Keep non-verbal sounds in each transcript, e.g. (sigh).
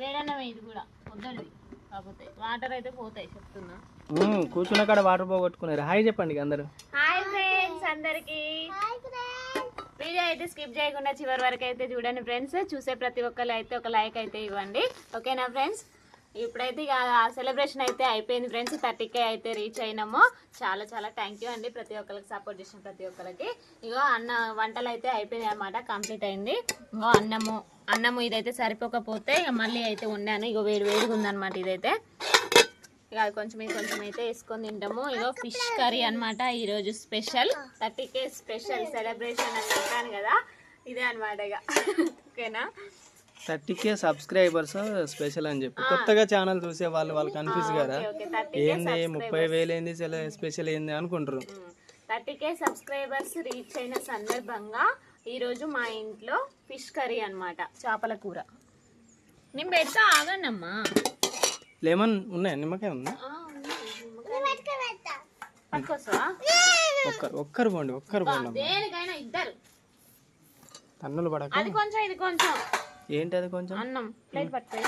వేడన్నం ఇది కూడా కాకపోతే వాటర్ అయితే పోతాయి చెప్తున్నా. కూర్చున్న కాడ వాటర్ పోగొట్టుకున్నారు హాయ్ చెప్పండి అందరూ. హాయ్ ఫ్రెండ్స్ అందరికి. వీడియో అయితే స్కిప్ చేయకుండా చివరి వరకు అయితే చూడండి ఫ్రెండ్స్. చూసే ప్రతి ఒక్కరు అయితే ఒక లైక్ అయితే ఇవ్వండి. ఓకేనా ఫ్రెండ్స్? ఇప్పుడైతే ఇక సెలబ్రేషన్ అయితే అయిపోయింది ఫ్రెండ్స్ థర్టీకే అయితే రీచ్ అయినాము. చాలా చాలా థ్యాంక్ యూ అండి ప్రతి ఒక్కరికి సపోర్ట్ చేసిన ప్రతి ఒక్కరికి ఇగో అన్న వంటలు అయితే అయిపోయింది అనమాట కంప్లీట్ అయింది. ఇగో అన్నము అన్నము ఇదైతే సరిపోకపోతే ఇక మళ్ళీ అయితే వండాను. ఇగో వేడి వేడిగా ఉందన్నమాట ఇదైతే. ఇక అది కొంచెం ఇది కొంచెం అయితే వేసుకొని తింటాము. ఇగో ఫిష్ కర్రీ అనమాట ఈరోజు special thirty K special celebration అని చెప్పాను కదా. ఇదే అనమాట ఇక (laughs) ఓకేనా? థర్టీ కే సబ్స్క్రైబర్స్ స్పెషల్ అని చెప్పి. కొత్తగా ఛానల్ చూసే వాళ్ళు వాళ్ళు కన్ఫ్యూజ్ కదా. ఏంది ముప్పై వేలు ఏంది స్పెషల్ ఏంది అనుకుంటారు. థర్టీ కే సబ్స్క్రైబర్స్ రీచ్ అయిన సందర్భంగా ఈరోజు మా ఇంట్లో ఫిష్ కర్రీ అన్నమాట చేపల కూర. నేను పెడతా ఆగండమ్మా. లెమన్ ఉన్నాయా? నిమ్మకాయ ఉందా? ఒక్కరు ఒక్కరు పోండి ఒక్కరు పోండి. దేనికైనా ఇద్దరు. తన్నులు పడక. అది కొంచెం ఇది కొంచెం. ఏంటి అది కొంచెం? అన్నం. ప్లేట్ పట్టుకో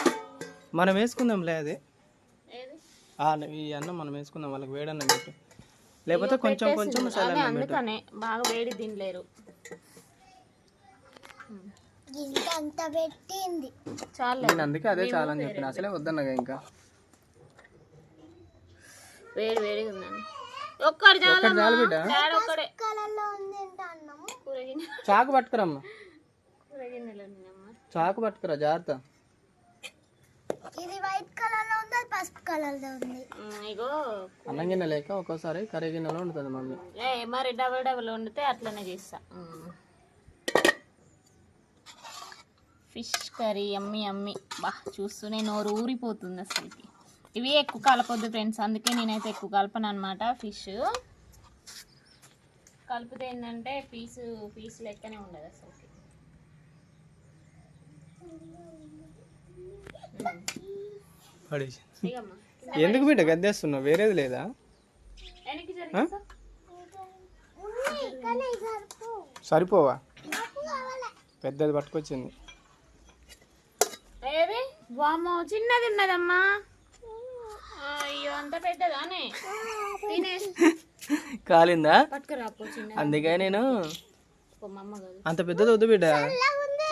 మనం వేసుకుందాం లే అది. ఏది? ఆ, ఈ అన్నం మనం వేసుకుందాం వాళ్ళకి వేడన్నం పెట్టు. లేకపోతే కొంచెం కొంచెం అదే మసాలా అన్నం పెట్టు. అందుకనే బాగా వేడి తినలేరు. అంత పెట్టింది. చాలు. నేను అందుకే అదే చాలా అని చెప్పిన. అసలే వద్దన్నగా ఇంకా. వేడి వేడిగా ఉందండి ఒక్కడు చాలా చాలు బిడ్డ. చాకు పట్టుకురమ్మా. చాకు పట్టుకురా జాగ్రత్త. ఇది వైట్ కలర్లో ఉంది అది పసుపు కలర్లో ఉంది ఇగో అన్నం గిన్నె లేక ఒక్కోసారి కర్రీ గిన్నెలో ఉంటుంది మమ్మీ. ఏ మరి డబల్ డబల్ వండితే అట్లనే చేస్తా. ఫిష్ కర్రీ అమ్మి అమ్మి. బా చూస్తూనే నోరు ఊరిపోతుంది అసలుకి. ఇవి ఎక్కువ కలపొద్దు ఫ్రెండ్స్ అందుకే నేనైతే ఎక్కువ కలపను అనమాట ఫిష్. కలిపితే ఏంటంటే పీసు పీస్ లెక్కనే ఉండదు అసలుకి. పడేసి. ఎందుకు బిడ్డ గద్దేస్తున్నావు? వేరేది లేదా? సరిపోవా? పెద్దది పట్టుకొచ్చింది. చిన్నది ఉన్నదమ్మా. అయ్యో అంత పెద్దదానే. తినే కాలిందా? అందుకే నేను అంత పెద్దది వద్దు బిడ్డ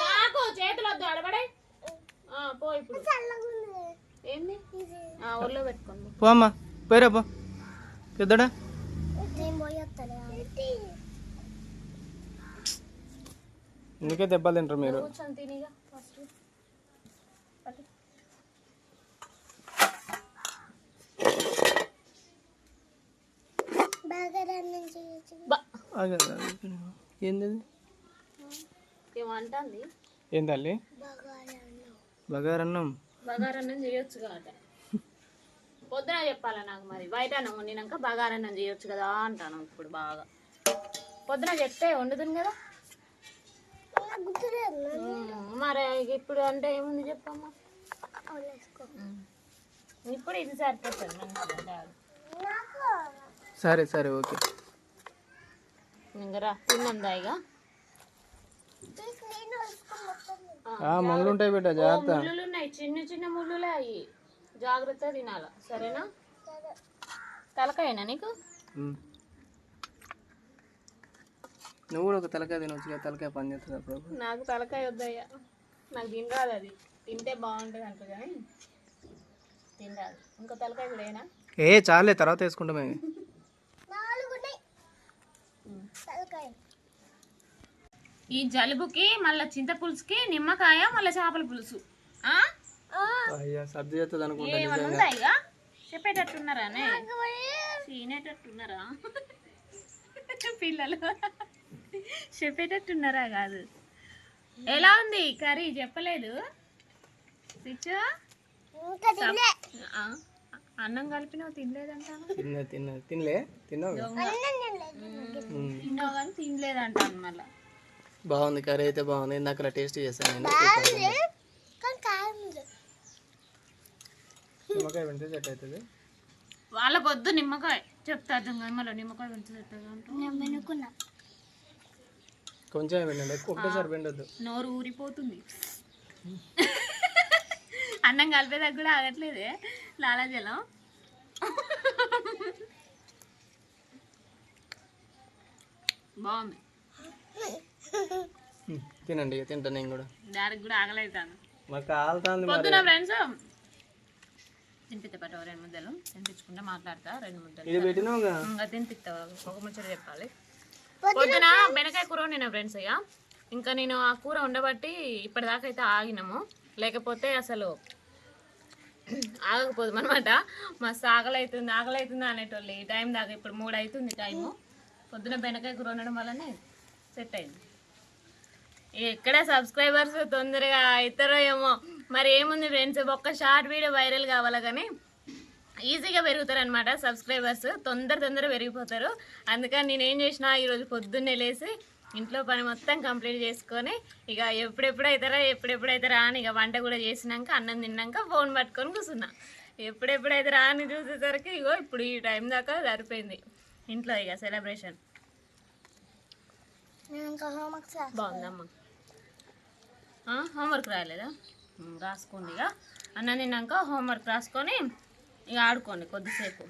చాకు చేతులు వద్దు అడబడే ఆ, పో ఇప్పుడు. ఏంది? ఆ, ఒళ్ళో పెట్టుకోండి పో అమ్మా పోయిరా పో. పెద్దడా? ఎందుకే దెబ్బలు తింటారు మీరు. కూర్చొని తినిగా బగారన్నం. బగారన్నం చేయొచ్చు కాబట్టి పొద్దున చెప్పాలా నాకు మరి? బయట అన్నం వండినాక బగారన్నం చేయొచ్చు కదా అంటాను ఇప్పుడు బాగా. పొద్దున చెప్తే వండుతుంది కదా? మరి ఇప్పుడు అంటే ఏముంది చెప్పమ్మా. ఇప్పుడు ఇది సరిపోతుంది సరే సరే ఓకే. ఇంకా రా తిన్నందా ఇక. మంగళ ఉంటాయి బిడ్డ జాగ్రత్త. ముళ్ళులు ఉన్నాయి చిన్న చిన్న ముళ్ళులే అవి జాగ్రత్త తినాల సరేనా? తలకాయనా నీకు. నువ్వు కూడా ఒక తలకాయ తినొచ్చు కదా తలకాయ పని చేస్తుంది అప్పుడు నాకు తలకాయ వద్దయ్యా. నాకు తినరాదు అది. తింటే బాగుంటుంది అంట కానీ తినరాదు. ఇంకో తలకాయ కూడా ఏనా? ఏ చాలే తర్వాత ఉన్నాయి తలకాయ ఈ జలుబుకి మళ్ళీ చింతపులుసుకి నిమ్మకాయ మళ్ళీ చేపల పులుసు. ఆ? అయ్యా సర్ది చేస్తుంది అనుకుంటా ఏమన్నా ఇక చెప్పేటట్టున్నారానే చీనేటట్టున్నారా (laughs) పిల్లలు. చెప్పేటట్టున్నారా కాదు. ఎలా ఉంది కర్రీ? చెప్పలేదు. అన్నం కలిపినావు తినలేదంటాను తిన్న తిన్న తినలే? తిన్నావు కానీ తినలేదంటాను మళ్ళీ. బాగుంది కర్రీ అయితే బాగుంది. ఇందాక టేస్ట్ చేశాను నిమ్మకాయ వింటే సెట్ అవుతుంది. వాళ్ళకి వద్దు నిమ్మకాయ. చెప్తా అర్థం కాదు మళ్ళీ నిమ్మకాయ కొంచెం వినండి ఒకటేసారి పిండొద్దు నోరు ఊరిపోతుంది. అన్నం కలిపేదాకా కూడా ఆగట్లేదే. లాలాజలం. బాగుంది. తినండి తింటా నేను కూడా. దానికి కూడా ఆగలేతాను మాకు మరి. పొద్దున ఫ్రెండ్స్ తినిపిస్తా పట్టు రెండు ముద్దలు. తినిపించుకుంటే మాట్లాడతా రెండు ముద్దలు. ఇది పెట్టినావుగా ఇంకా? తినిపిస్తా ఒక ముచ్చట చెప్పాలి. పొద్దున బెనకాయ కూర వండిన ఫ్రెండ్స్ ఇక ఇంకా నేను ఆ కూర ఉండబట్టి ఇప్పటిదాకా అయితే ఆగినాము. లేకపోతే అసలు ఆగకపోదు అనమాట మస్తు ఆకలి అవుతుంది అనేటోళ్ళు ఈ టైం దాకా. ఇప్పుడు మూడు అవుతుంది టైము. పొద్దున బెనకాయ కూర ఉండడం వల్లనే సెట్ అయింది. ఎక్కడ సబ్స్క్రైబర్స్ తొందరగా అవుతారో ఏమో. మరి ఏముంది ఫ్రెండ్స్ ఒక్క షార్ట్ వీడియో వైరల్ కావాలా కానీ ఈజీగా పెరుగుతారు అనమాట సబ్స్క్రైబర్స్ తొందర తొందర పెరిగిపోతారు. అందుకని నేను ఏం చేసిన ఈరోజు పొద్దున్నే లేసి ఇంట్లో పని మొత్తం కంప్లీట్ చేసుకొని ఇక ఎప్పుడెప్పుడు అవుతారా ఎప్పుడెప్పుడు అవుతారా అని ఇక వంట కూడా చేసినాక అన్నం తిన్నాక ఫోన్ పట్టుకొని కూర్చున్నా. ఎప్పుడెప్పుడు అవుతారా అని చూసేసరికి ఇగో ఇప్పుడు ఈ టైం దాకా సరిపోయింది. ఇంట్లో ఇక సెలబ్రేషన్ బాగుందమ్మా. హోంవర్క్ రాయలేదా? రాసుకోండి ఇక. అన్నం తిన్నాక హోంవర్క్ రాసుకొని ఇక ఆడుకోండి కొద్దిసేపు.